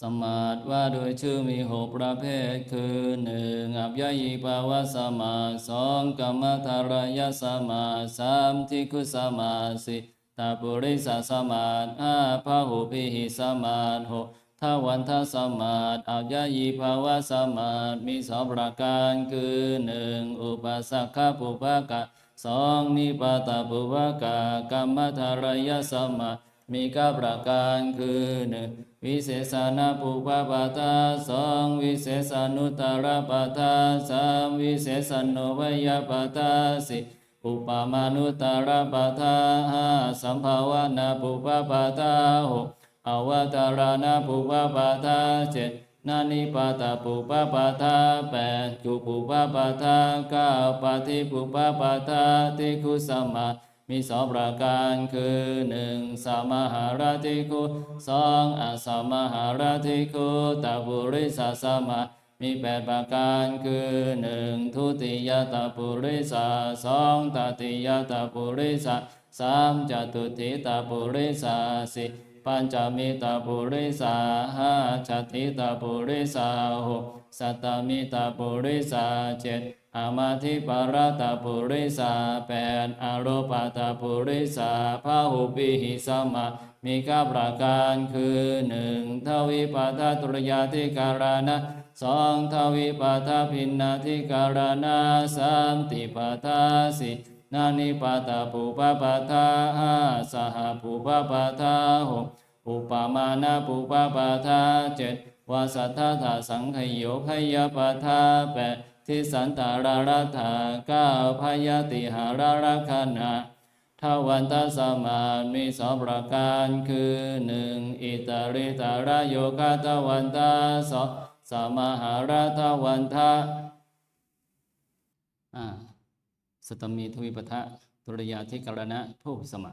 สมมาตว่าโดยชื่อมีหกประเภทคือหนึ่งอัพยยิปาวะสมาสองกรรมธารยสมาสามทิคุสมาธิสี่ตาปุริสสมาธิห้าพาหุพิหิสมาธิหกทวันทสมาธิอัพยยิภาวะสมาธิมีสองประการคือหนึ่งอุปสักขปุปกะสองนิปาตปุปกะกรรมธารยสมาธิมีเก้าประการคือหนึ่ง วิเศษณปุปปาทาสองวิเศษนุตตรปาทาสามวิเศษโนวยปาทาสี่อุปมานุตตรปาทาห้าสัมภาวนาปุปปาทาหกอวตารณปุปปาทาเจ็ดนานิปาตาปุปปาทาแปดกุปุปปาทาเก้าปาทิปุปปาทาติคุสมา มีสองประการคือหนึ่งสามหาราธิคุสองอสามหาราธิคุตาบุริสาสมามีแปดประการคือหนึ่งทุติยตาปุริสาสองตติยตาปุริสาสามจตุติตาปุริสาสี่ปัญจมิตาปุริสาห้าชัตติตาปุริสาหกสัตตมิตาปุริสาเจ็ด อามาธิปารตาปุริสาแปดอารปาตาปุริสาพาหุปิหิสมามีก้าประการคือหนึ่งทวิปาทาตุรยาธิการนะสองทวิปาทาพินนาธิการนะสามติปาทาสินานิปาตาปุปปาทาห้าสหปุปปาทาหกอุปมาณปุปปาทาเจ็ดวาสัทธาถาสังขยโยพยปาทาแปด ทิสันตารารัฐาก้าพยติหารารัคณาทวันตสมามีสองประการคือหนึ่งอิตาริตารโยกาตวันตาสองสมหาราทวันทาอ่าสตมีทวิปทะตุรยาธิกรณะผู้สมา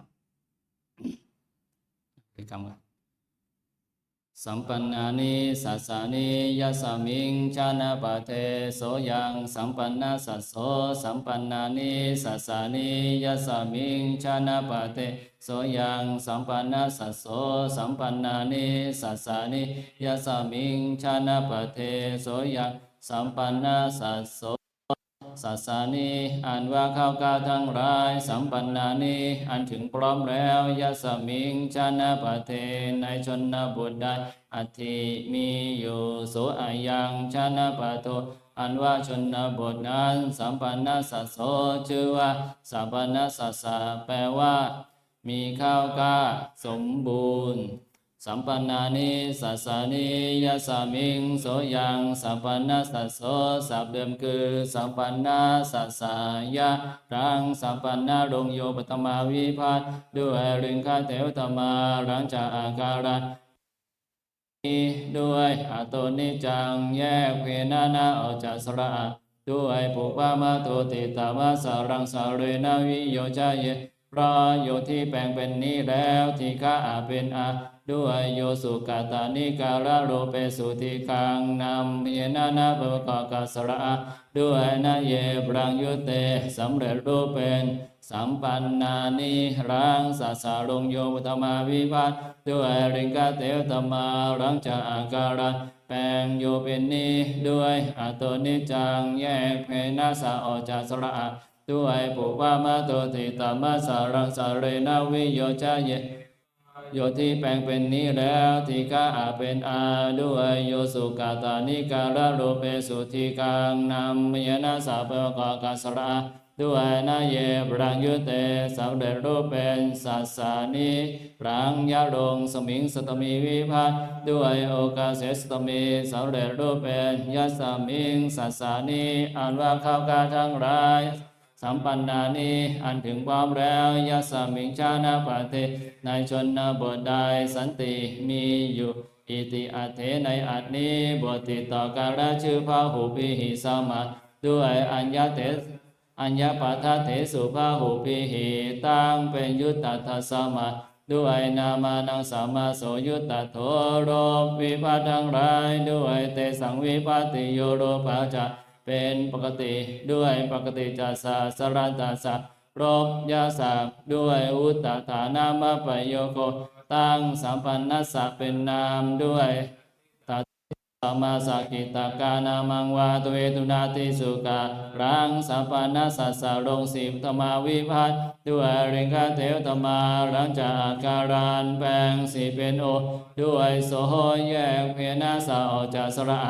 เป็นคำว่า สัมปันนานิสัสสานิยัสามิงชานาปะเทโสยังสัมปันนาสัสโสสัมปันนานิสัสสานิยัสามิงชานาปะเทโสยังสัมปันนาสัสโสสัมปันนานิสัสสานิยัสามิงชานาปะเทโสยังสัมปันนาสัสโส สัสานีอันว่าข้าวกาทั้งหลาย สัมปันนานีอันถึงพร้อมแล้วยัสมิงชานาปะเทในชนบทใดอัตถิมีอยู่โสอายังชานาปะโตอันว่าชนบทนั้นสัมปันนาสัสโสชื่อว่าสัมปันนาสัสสะแปลว่า มีข้าวกาสมบูรณ์ สัมปันนานิสัสานิยัสามิงโสยังสัมปันนาสัสโสสับเดิมคือสัมปันนาสัสสายะรังสัมปันนาลงโยปตมาวิพัตด้วยริงคาเทวตมารังจากอาการันด้วยอาโตนิจังแยกเพนานาออกจากสระด้วยปุปามาโตติตามาสารังสาเรนาวิโยจายเยพระโยที่แปลงเป็นนี้แล้วที่ข้าอาเป็นอา ด้วยโยสุกาตานิการะโรเปสุติคังนำเยนานาปะกะกัสระด้วยนาเยปรังยุเตสำเร็จรูปเป็นสัมปันนานิรังสัสสาลงโยปตมาวิพัตด้วยริงกาเตวตมารังจากอาการันแปลงโยเป็นนี้ด้วยอัตโตนิจังแยกเพนาสาออกจากสระด้วยปุปามาโตติตามาสารังสาเรนาวิโยจาเย โยที่แปลงเป็นนี้แล้วที่ข้าอาเป็นอาด้วยโยสุกาตานิการะโรเปสุทิกังนำยนาสาเปกกาสระด้วยนาเยปรังยุเตสำเร็จรูปเป็นสัสสานิปรังยะลงสมิงสตมีวิพัฒด้วยโอกาเสสตมีสำเร็จรูปเป็นยัสมิงสัสสานิอันว่าข้าวกาทั้งหลาย สัมปันนานีอันถึงพร้อมแล้วยัสามิงชานาปเทในชนนบทใดสันติมีอยู่อิติอัตเทในอัตนี้บทติดต่อการละชื่อพระหูปิหิสมาด้วยอัญญาเทอัญญาปัทเถสุพระหูปิหิตั้งเป็นยุตตทัสสมาด้วยนามานังสามาโสยุตตโทโรวิภัตทั้งหลายด้วยเตสังวิภัติโยโรภาจะ เป็นปกติด้วยปกติจัสสะสรัตตสะรบยาสักด้วยอุตตฐานามปโยโคตั้งสัมปันนัสสะเป็นนามด้วยสัมมาสักกิตากานามังวาตเวตุนาติสุการังสัพพานัสสะสะลงสิบธรรมาวิพัตด้วยเริงคาเทวธรรมารังจากการานแปลงสีเป็นโอ ด้วยโสแยกเพนาสาออกจากสระ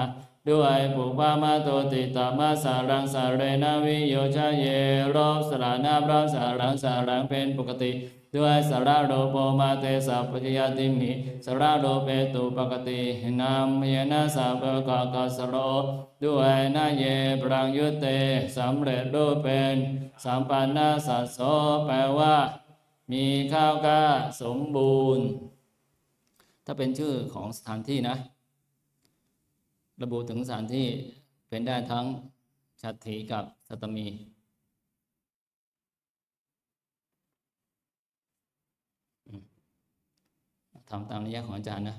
ด้วยปุปามาโตติตามาสารังสาเรนาวิโยชาเยรอบสรนาพระสารังสารังเป็นปกติ ด้วยสาระโรโปมาเตสัพพยาติมิสาระโรเปตุปกตินามเยนะสัพพกากสโรด้วยนาเยปรังยุเตสำเร็จรูปเป็นสัมปันนาสัสโสแปลว่า มีข้าวกล้าสมบูรณ์ ถ้าเป็นชื่อของสถานที่นะ ระบุถึงสถานที่เป็นได้ทั้งชัตถีกับสัตมี ทำตามนิยามของอาจารย์นะ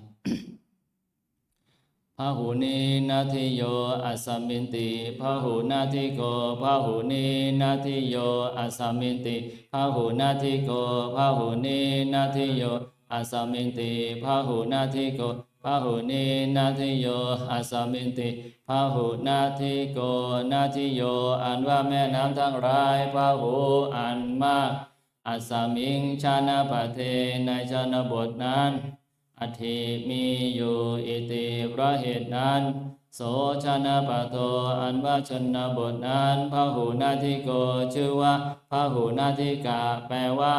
พาหุนีนาทิโยอัสมินติพาหุนาทิโกพาหุนีนาทิโยอัสมินติพาหุนาทิโกพาหุนีนาทิโยอัสมินติพาหุนาทิโก พาหุนีนาทิโยอัสสมินติพาหุนาทิโกนาทิโยอันว่าแม่น้ำทั้งหลายพาหุอันมากอัสสมิงชานาปเทในชนบทนั้นอธิมีอยู่อิติพระเหตุนั้น โสชนะปะโทอันว่าชนบทนั้นพหูนาทิโกชื่อว่าพหูนาทิกาแปลว่า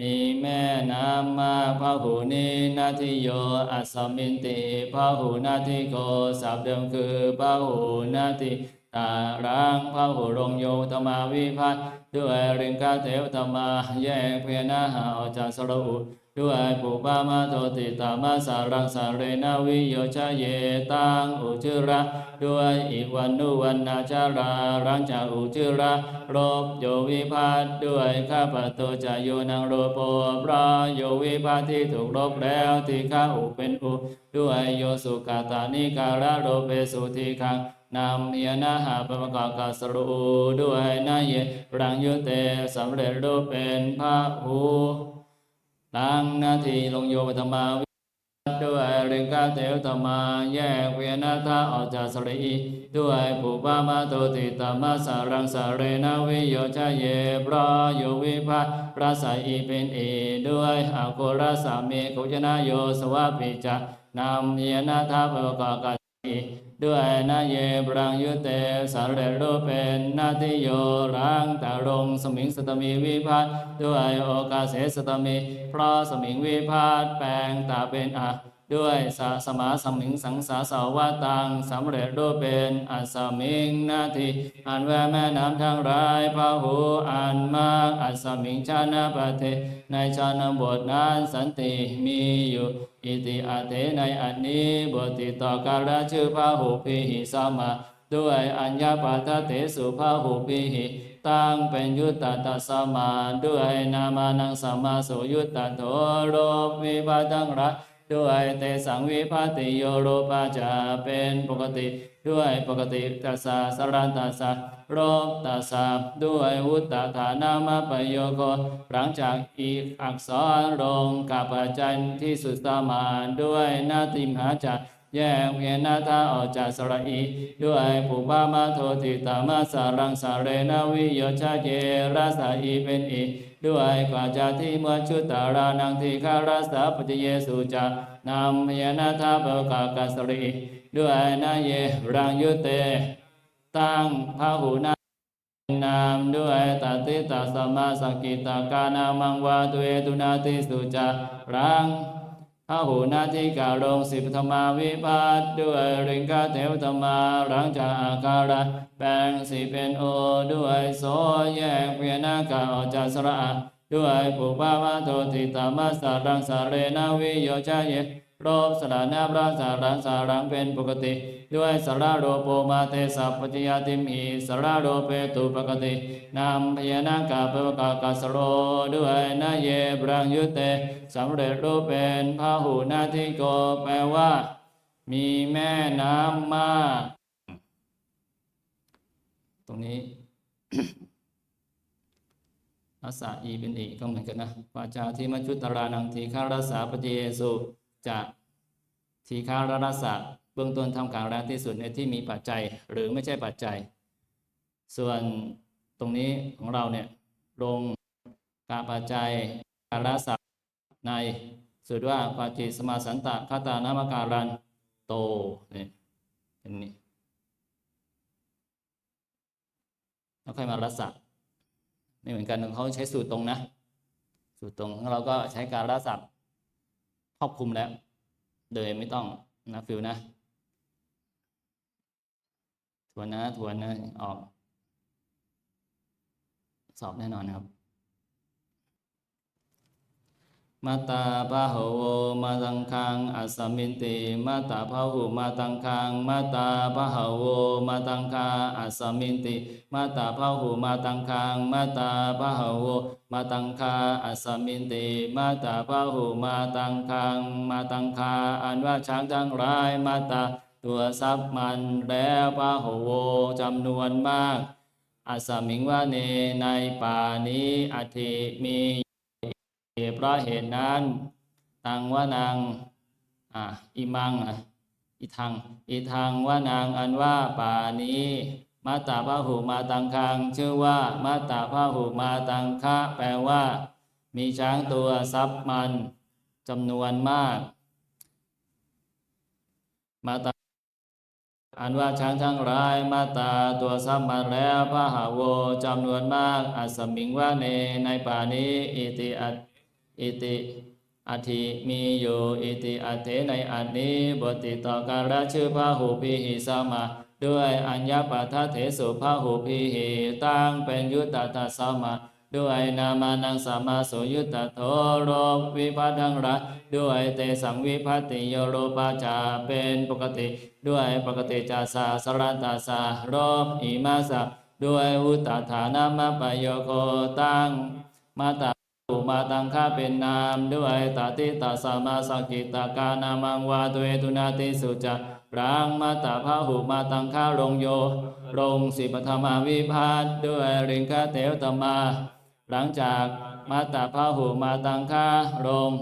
มีแม่น้ำมาพระหูนีนาทิโยอัสมินติพระหูนาทิโกสับเดิมคือพระหูนาทิตารังพระหูรงโยธรรมาวิพัตด้วยริงคาเทวธรรมาแยกเพียนาหาอาจากสรุ ด้วยปุปามาโทติตามาสารังสาเรนาวิโยชะเยตังอุจุระ ด้วยอีกวันนุวันนาจารารังจาอุจุระรบโยวิพัตด้วยข้าพโตจะโยนังโรโปพระโยวิพัตที่ถูกรบแล้วที่ข้าอุเป็นอุ ด้วยโยสุกาตานิการะโรเปสุทีคังนำเยนาหาปมกากาสรูด้วยนาเยรังยุเตสำเร็จรูปเป็นพระหู ตั้งนาทีลงโยปธรรมาวิด้วยเริงกาเทวธรรมาแยกเวียนาทาออกจากสรีด้วยปุปามาโตติตามาสารังสาเรนาวิโยชะเยปรายโยวิภัตพระสายอีเป็นเอด้วยอาโครสามีโคจนาโยสวะปิจานำเยนาทาภวกากา ด้วยนาเยปรังยุเตสารเรโรเป็นนาทิโยรังตารงสมิงสตมีวิพัตด้วยโอกาเสสตมี เพราะสมิงวิพัตแปลงตาเป็นอะด้วยสะสมาสมิงสังสาสาวาตังสำเร็จรูปเป็นอัสมิงนาทีอันแวแม่น้ำทั้งหลายพระหูอันมากอัสมิงชานาปเทในชานบทนั้นสันติมีอยู่ อิติอาเทในอันนี้บทติดต่อการะชื่อพระหูพิหิสามาด้วยอัญญาปาทเถสุพระหูพิหิตั้งเป็นยุตตตสมาด้วยนามานังสมาสุยุตตโทโรวิปาตังรักด้วยเตสังวิภัติโยโรปาจาเป็นปกติ ด้วยปกติตัสสะสรันตัสสะ โรปตัสสะด้วยวุตตฐานามาปโยโกหลังจากอีกอักษรลงกับปัจจัยที่สุดสมานด้วยนาติมหาจักแยกเวียนนาทาออกจากสระอีด้วยปุปามาโทติตามาสารังสาเรนาวิโยชาเยราสาอีเป็นอีด้วยกว่าจาที่เมื่อชุตตารานังทีคาราสาปจิเยสุจานำเยนนาทาเบกากาสรีด้วยนาเยรังยุเต ตั้งพระหูนานามด้วยตติตาสมมาสกิตากานามังวาตุเอตุนาติสุจารังพระหูนาทิกาลงสิบธรรมาวิพัตด้วยริงกาเทวธรรมารังจากอาการะแบ่งสิเป็นโอด้วยโสแยกเพียนากาออกจากสระด้วยปุปาวาโทติตามาสารังสาเรนาวิโยชาเย โรบสระนาพระสารังสารังเป็นปกติ ด้วยสระโรโปมาเตสัพปจิยาติมีสระโรเปตุปกตินำพยานากาเปวกากาสโรด้วยนาเยบรังยุเตสำเร็จรูปเป็นพาหูนาทิโกแปลว่า มีแม่น้ำมาก ตรงนี้รัสสะอีเป็นอีก็เหมือนกันนะวาจาที่มัจจุตรานังทีฆารัสสาปฏิเยสุ จะทีฆารรัสสะเบื้องต้นทำการแรงที่สุดในที่มีปัจจัยหรือไม่ใช่ปัจจัย ส่วนตรงนี้ของเราเนี่ยลงการปัจจัยการรัศัพท์ในสุดว่าปาจิสมาสันตะคาตานามการันโตนี่เป็นนี้แล้วค่อยมารัศะไม่เหมือนกันเขาใช้สูตรตรงนะ สูตรตรงของเราก็ใช้การรัศัพท์ ครอบคลุมแล้ว โดยไม่ต้องนะฟิลนะทวนนะทวนนะออก สอบแน่นอนครับ มาตาปะโหวมาตังคังอัสมินติมาตาพะหุมาตังคังมาตาปะโหวมาตังคาอัสมินติมาตาพะหุมาตังคังมาตาปะโหวมาตังคาอัสมินติมาตาพะหุมาตังคังมาตังคาอันว่าช้างทั้งหลายมาตาตัวทรัพย์มันแล้วปะโหวจำนวนมากอัสมิงว่าเนในป่านี้อธิมี เพราะเหตุนั้น ตังว่านางอะอิมังอะอิทังอิทังว่านางอันว่าป่านี้มาตาพระหูมาตังคัง ชื่อว่ามาตาพระหูมาตังคะแปลว่า มีช้างตัวทรัพย์มันจำนวนมาก มาตาอันว่าช้างทั้งหลายมาตาตัวซ้ำมาแล้วพระหาโวจำนวนมากอัสมิงว่าเนในป่านี้อิติอัต อิติอัติมีอยู่อิติอัตเถในอันนี้บทติดต่อการละชื่อพระหูพีหิสมาด้วยอัญญปัทเถสุพระหูพีหิตั้งเป็นยุตตาตสมาด้วยนามานังสัมมาสุยุตตโทโรวิพัทังระด้วยเตสังวิพัติโยโรปาจาเป็นปกติ ด้วยปกติจาสาสรันตาสาโรมอิมาสะด้วยอุตตฐานามปโยโคตั้งมาตา อุมาตังคาเป็นนามด้วยตาติตาสามาสกิตากานามังวาตุเอตุนาติสุจารังมาตาพาหุมาตังคาลงโยลงสิปธรรมาวิพาทด้วยริงคาเตวตมา หลังจากมาตาพาหุมาตังคาลง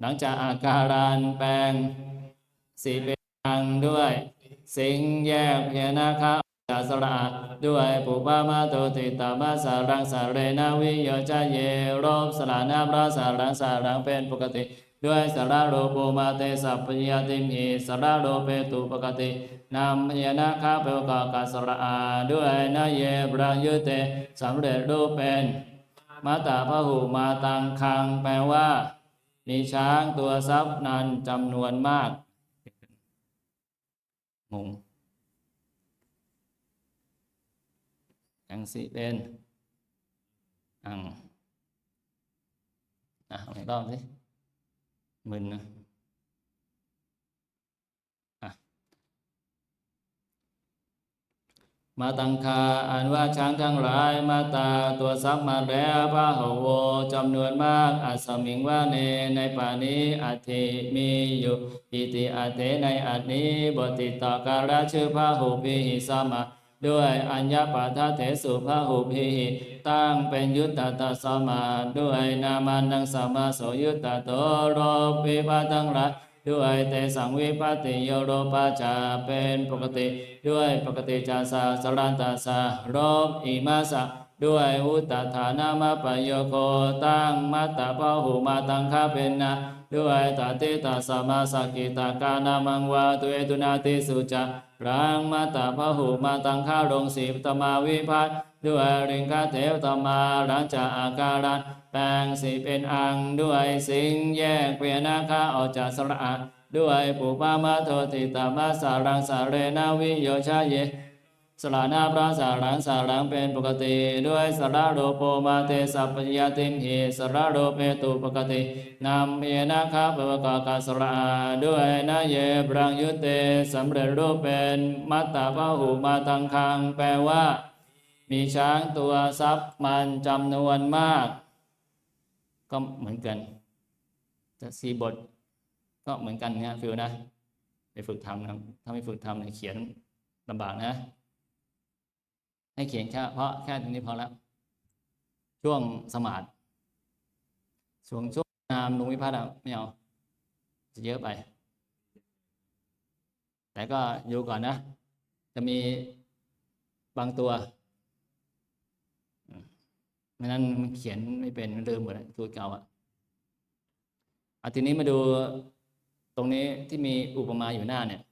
หลังจากอาการานแปลงสีเป็นอังด้วย สิงแยกเพียนาคาาสระด้วยปุปามาโตติตามาสารังสาเรนาวิโยจาเยโรบสลานาพระสารังสารังเป็นปกติ ด้วยสาระโรโปมาเตสัพพยาติมีสาระโรเปตุปกตินามพยานาคาเปกากาสระอาด้วยนาเยบรายุเตสำเร็จรูปเป็นมาตาพหูมาตังคังแปลว่า มีช้างตัวทรัพย์นั้นจำนวนมากงง ยังสิเป็นอังอะเอาอีกรอบสิมึนนะมาตังคาอันว่าช้างทั้งหลายมาตาตัวซับมาแล้วพระหโวจำนวนมากอัสมิงว่าเนในป่านี้อัติมีอยู่อิติอัตเถในอันนี้บทติต่อการะชื่อพระหูปิหิสมา ด้วยอัญญปาทเถสุพระหุพิหิตั้งเป็นยุตตาตสมาด้วยนามานังสมมาโสยุตตโตโรปิปาตังรัตด้วยเตสังวิปัติโยโรปาจาเป็นปกติ ด้วยปกติจาสาสรันตาสาโรปอิมาสะด้วยอุตตฐานามปโยโคตั้งมัตตาพหูมาตังคาเป็นนะ ด้วยตาติตาสมาสกิตากานามังวาตุเอตุนาติสุจารังมาตาพหูมาตังคาลงสีตมาวิพัตด้วยริงคาเทวตมาหลังจากอาการันแปลงสีเป็นอังด้วยสิงแยกเปลี่ยนาคาออกจากสระด้วยปุปามาโทติตามาสารังสาเรนาวิโยชาเย สลานาพระสารังสารังเป็นปกติ ด้วยสระโรโปมาเตสัพพยาติมหิสระโรเปตุปกตินำเยนาคาปวกากาสระด้วยนาเยบรังยุเตสำเร็จรูปเป็นมัตตาพหูมาตังคัง แปลว่า มีช้างตัวทรัพย์มันจำนวนมาก ก็เหมือนกันแต่สีบท ก็เหมือนกันนี่ยฟิลนะ ไปฝึกทำนะถ้าไม่ฝึกทำเนี่ยเขียนลำบากนะ ให้เขียนแค่เพราะแค่ตรงนี้พอแล้ว ช่วงสมาธิช่วงช่วงนามลงวิพัฒน์อะไม่เอาจะเยอะไป แต่ก็อยู่ก่อนนะ จะมีบางตัวไม่นั้นมันเขียนไม่เป็นมันลืมหมดแล้วสูตรเก่าอะอะทีนี้มาดูตรงนี้ที่มีอุปมาอยู่หน้าเนี่ย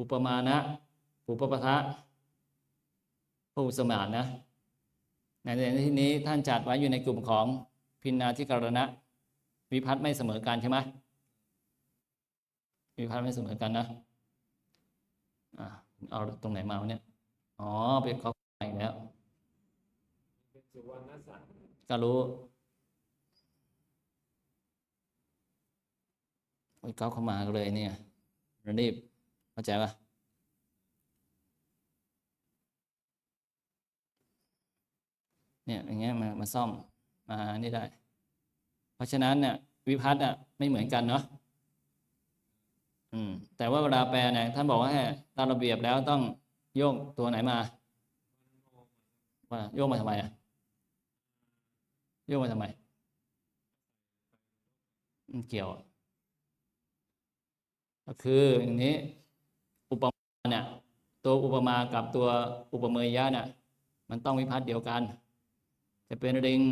อุปมานะ อุปปทะ พระอุสมานนะในที่นี้ท่านจัดไว้อยู่ในกลุ่มของพินาธิการณะ วิพัฒน์ไม่เสมอกันใช่ไหมวิพัฒน์ไม่เสมอกันนะอะเอาตรงไหนมาวะเนี่ยอ๋อเป็นเขาอีกแล้วเป็นสุวรรณสัตว์ก็รู้โอ้ยเขาเข้ามาเลยเนี่ยรีบเข้าใจปะ เนี่ยอย่างเงี้ยมามาซ่อมมานี่ได้ เพราะฉะนั้นเนี่ยวิพัฒน์อะไม่เหมือนกันเนาะอืม แต่ว่าเวลาแปลเนี่ยท่านบอกว่าให้ตามระเบียบแล้วต้องโยกตัวไหนมาว่าโยกมาทำไมอะโยกมาทำไมมันเกี่ยว ก็คืออย่างนี้ อุปมาเนี่ยตัวอุปมากับตัวอุปเมยยะเนี่ยมันต้องวิพัฒน์เดียวกัน จะเป็นริง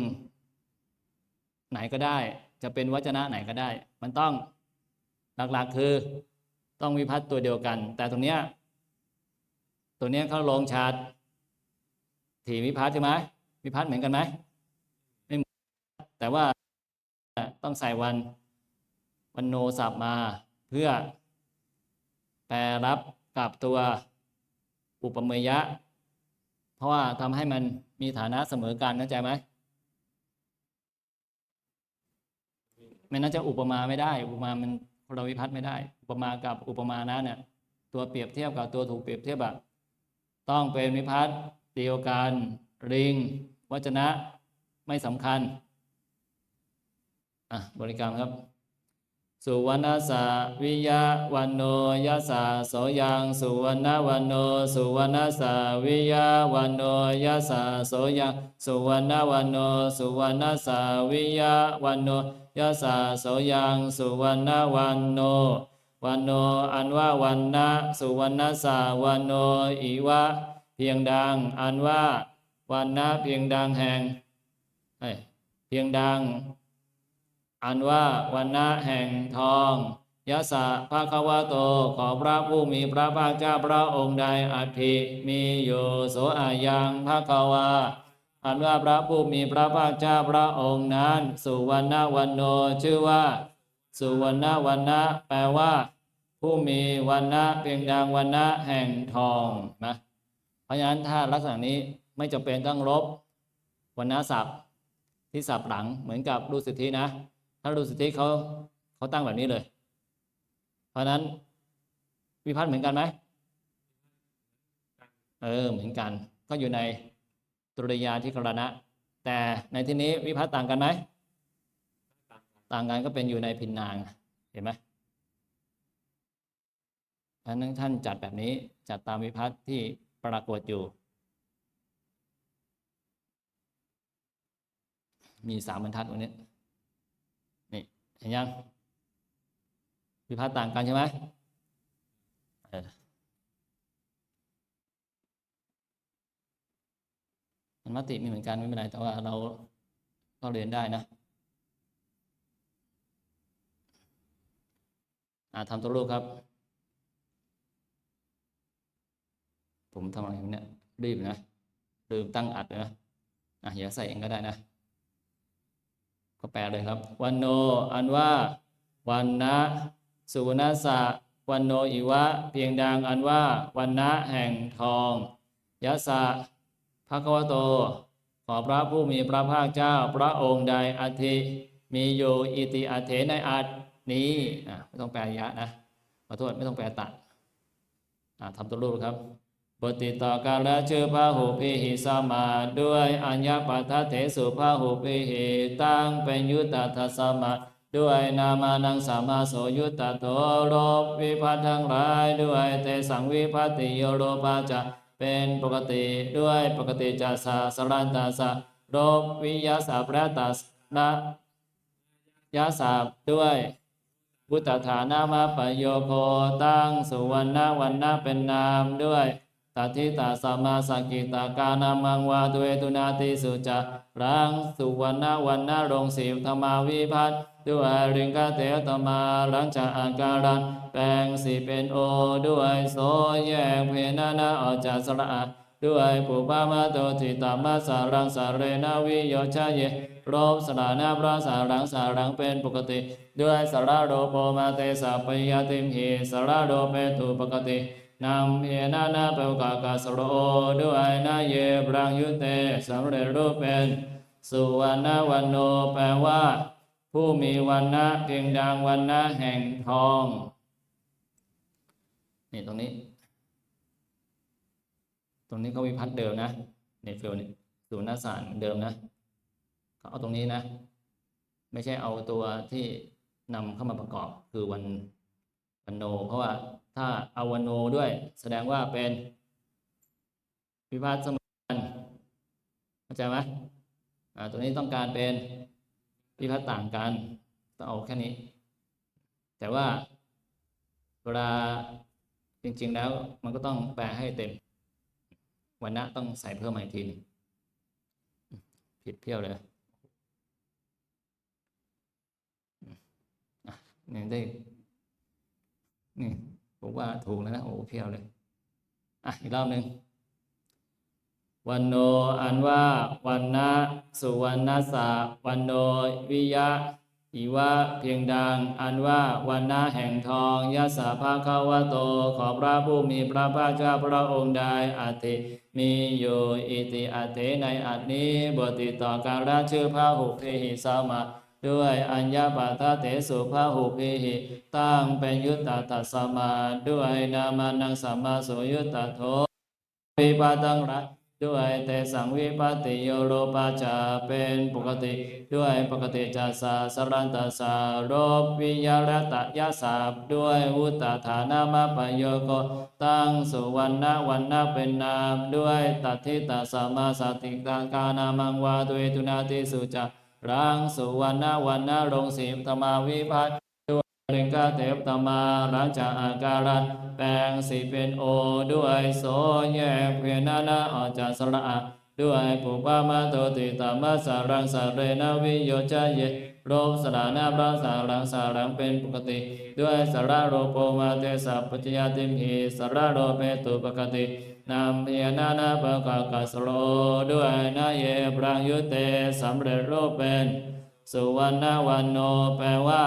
ไหนก็ได้ จะเป็นวจนะไหนก็ได้ มันต้องหลักๆคือต้องวิพัฒน์ตัวเดียวกัน แต่ตรงเนี้ยตัวเนี้ยเขาลงชาดถีวิพัฒน์ใช่ไหมวิพัฒน์เหมือนกันไหมไม่เหมือนแต่ว่าต้องใส่วันวันโนสับมาเพื่อ แปลรับกับตัวอุปเมยะ เพราะว่าทำให้มัน มีฐานะเสมอกันเข้าใจไหมไม่นั้นจะอุปมาไม่ได้ อุปมามันเราวิพัฒน์ไม่ได้ อุปมากับอุปมานะเนี่ยตัวเปรียบเทียบกับตัวถูกเปรียบเทียบอะต้องเป็นวิพัฒน์เดียวกันริงวจนะไม่สำคัญอะบริกรรมครับ สุวรรณสาวิยาวันโนยสาโสยังสุวรรณวันโนสุวรรณสาวิยาวันโนยสาโสยังสุวรรณวันโนสุวรรณสาวิยาวันโนยสาโสยังสุวรรณวันโนวันโนอันว่าวันนะสุวรรณสาวันโนอีวะเพียงดังอันว่าวันนะเพียงดังแห่งเอ้ยเพียงดัง อันว่าวันนะแห่งทองยะสะภาควะโตขอพระผู้มีพระภาคเจ้าพระองค์ใดอัติมีอยู่โสอายังภาควาอันว่าพระผู้มีพระภาคเจ้าพระองค์นั้น สุวรรณวันโนชื่อว่า สุวรรณวันนะแปลว่า ผู้มีวันนะเพียงดังวันนะแห่งทองนะเพราะฉะนั้นถ้าลักษณะนี้ไม่จำเป็นต้องลบวันนะศัพท์ที่ศัพท์หลังเหมือนกับรูสิทธินะ ถ้ารูสิทธิเขาเขาตั้งแบบนี้เลย เพราะนั้นวิพัฒน์เหมือนกันไหมเออเหมือนกัน ก็อยู่ในตริยาที่กรณะ แต่ในที่นี้วิพัฒน์ต่างกันไหมต่างกันก็เป็นอยู่ในพินนางเห็นไหมเพราะฉะนั้นท่านจัดแบบนี้จัดตามวิพัฒน์ที่ปรากฏอยู่ มีสามบรรทัดตรงนี้ เห็นยังวิพัฒน์ต่างกันใช่ไหมมันมติมีเหมือนกันไม่เป็นไรแต่ว่าเราก็เรียนได้นะอาทำตัวรูปครับ ผมทำอะไรเนี่ยรีบนะลืมตั้งอัดเลยนะอะอย่าใส่เองก็ได้นะ ก็แปลเลยครับ วันโน อันว่า วันนะสุวรรณสะวันโนอิวะ เพียงดังอันว่า วันนะแห่งทองยะสะภะควโต ขอพระผู้มีพระภาคเจ้า พระองค์ใดอธิมีอยู่อิติอัเถในอัตนี้อะไม่ต้องแปลยะนะขอโทษไม่ต้องแปลตัดอะทำตัวรูปครับ ปฏิต่อการละชื่อพระหูพิหิสมาด้วยอัญญปัฏฐเถสุพระหูพิหิตั้งเป็นยุตตทัสมาด้วยนามานังสามาโสยุตตโตโลบวิพัฒน์ทั้งหลายด้วยเตสังวิพัติโยโลปาจะเป็นปกติด้วยปกติจัสสะสรันตาสะโรบวิยาสาพระตัสนะยาสาบด้วยพุทธฐานามปโยโคตั้งสุวรรณวันนะเป็นนามด้วย ตัทิตาสัมมาสกิตากานามังวาตุเวตุนาติสุจารังสุวรรณวันนะรงสิบธรรมาวิพัฒด้วยริงกเตตมาหลังจากอาการันแปลงสีเป็นโอด้วยโสแยกเพนานาออกจากสระด้วยปุปามาโตทิตามาสารังสาเรนาวิโยชาเยรบสลานาพระสารังสารังเป็นปกติ ด้วยสาระโรโปมาเตสาปยาติมหิสาระโรเปตุปกติ นำเยนานาเปกากาสโรด้วยนาเยบรังยุเตสำเร็จรูปเป็น สุวรรณวันโนแปลว่า ผู้มีวันนะเพียงดังวันนะแห่งทอง นี่ตรงนี้ ตรงนี้ก็วิพัฒน์เดิมนะในฟิลนี่ศูนย์หน้าสารเหมือนเดิมนะเขาเอาตรงนี้นะ ไม่ใช่เอาตัวที่นำเข้ามาประกอบคือวันวันโน เพราะว่า ถ้าเอาวนโนด้วย แสดงว่าเป็นวิพัฒน์สมอกันเข้าใจไหมตัวนี้ต้องการเป็นวิพัฒน์ต่างกันต้องเอาแค่นี้ แต่ว่าเวลาจริง ๆ แล้วมันก็ต้องแปลให้เต็มวันนะต้องใส่เพิ่มมาอีกทีนึงผิดเพี้ยวเลยนี่ได้นี่ ผมว่าถูกแล้วนะโอ้เพียวเลยอะอีกรอบหนึ่งวันโนอันว่าวันนะสุวรรณสาวันโนวิยะอีวะเพียงดัง อันว่าวันนะแห่งทองยะสาภาคาวะโตขอพระผู้มีพระภาคเจ้าพระองค์ใดอาติมีอยู่อิติอาเตในอันนี้บทติดต่อการละชื่อพระหุเพหิสามา ด้วยอัญญาปาทะเตสุพระหุเพหิตั้งเป็นยุตตาตัสมาด้วยนามานังสัมมาสุยุตตาโทวิปาตังรัตด้วยเตสังวิปาติโยโรปาจาเป็นปกติ ด้วยปกติจาสาสรันตสารบวิยารตยาสาบด้วยวุตตฐานามาปโยโกตั้งสุวรรณวันนาเป็นนาม ด้วยตัทธิตาสมาสติกากานามังวาตุเวตุนาติสุจา รังสุวรรณวันนารงสิมธรรมาวิพัฒน์ด้วยเริงกาเทปตมาหลังจากอาการันแปลงสีเป็นโอด้วยโสแยกเพียนานาออกจากสระอาด้วยปุปามาโตติตามาสารังสาเรนาวิโยจาเยโรสลานาพระสารังสารังเป็นปกติ ด้วยสาระโรโปมาเตสัพปจยาติมหิสาระโรเปตุปกติ นามเพียนานาปะกากาสโรด้วยนาเยปรังยุเตสำเร็จรูปเป็น สุวรรณวันโนแปลว่า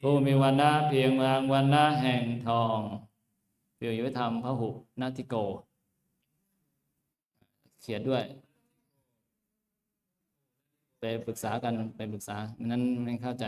ผู้มีวันนะเพียงรางวันนะแห่งทองฟิวยุทธธรรมพระหุนาทิโก เขียนด้วย ไปปรึกษากันไปปรึกษาไม่นั้นไม่เข้าใจ